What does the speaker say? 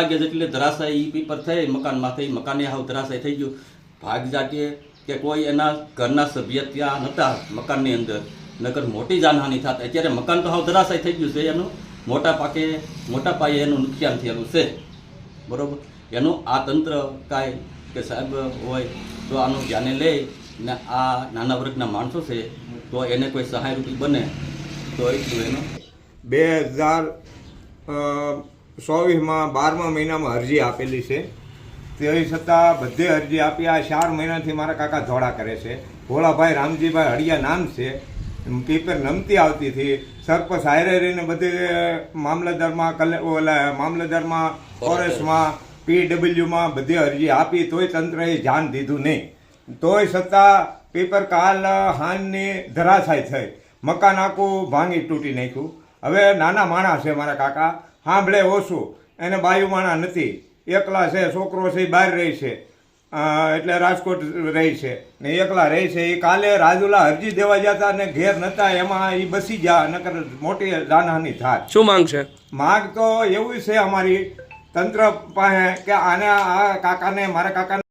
વાગે જેટલે ધરાશાય પર થઈ, મકાનમાં થઈ, મકાને હાવ ધરાશાય થઈ ગયું. ભાગ જાગે કે કોઈ એના ઘરના સભ્ય ત્યાં નહોતા મકાનની અંદર. નગર મોટી જાનહાનિ થાત. અત્યારે મકાન તો હાવ ધરાશાય થઈ ગયું છે એનું. મોટા પાકે, મોટા પાયે એનું નુકસાન થયેલું છે. બરોબર? એનું આ તંત્ર કાંઈ કે સાહેબ હોય તો આનું ધ્યાને લે ને આ નાના વર્ગના માણસો છે તો એને કોઈ સહાયરૂપી બને તો એટલું એનું. બે હજાર ચોવીસમાં, બારમા મહિનામાં અરજી આપેલી છે. તે છતાં બધે અરજી આપી. આ ચાર મહિનાથી મારા કાકા ધોળા કરે છે. ભોળાભાઈ, રામજીભાઈ હળિયા નામ છે. પેપર નમતી આવતી હતી. સરપંચ હારે રહીને બધે મામલતદારમાં, કલે ઓલા મામલતદારમાં, ફોરેસ્ટમાં, પીડબ્લ્યુમાં બધી અરજી આપી. તોય તંત્રએ ધ્યાન દીધું નહીં. તોય છતાં પેપર કાલ, હાનની ધરાશાય થઈ. મકાન આખું ભાંગી તૂટી નાખ્યું. હવે નાના માણસ છે મારા કાકા. સાંભળે ઓછું. એને બાયુમાણા નથી. એકલા છે છોકરો છે બહાર રહી છે. એટલે રાજકોટ રહી છે. ને એકલા રહે છે. એ કાલે રાજુલા અરજી દેવા જતા ને ઘેર નતા એમાં એ બસી ગયા નકર મોટી દાનહાની થાય શું માંગ છે? માગ તો એવું છે અમારી તંત્ર પાસે કે આને આ કાકાને મારા કાકાને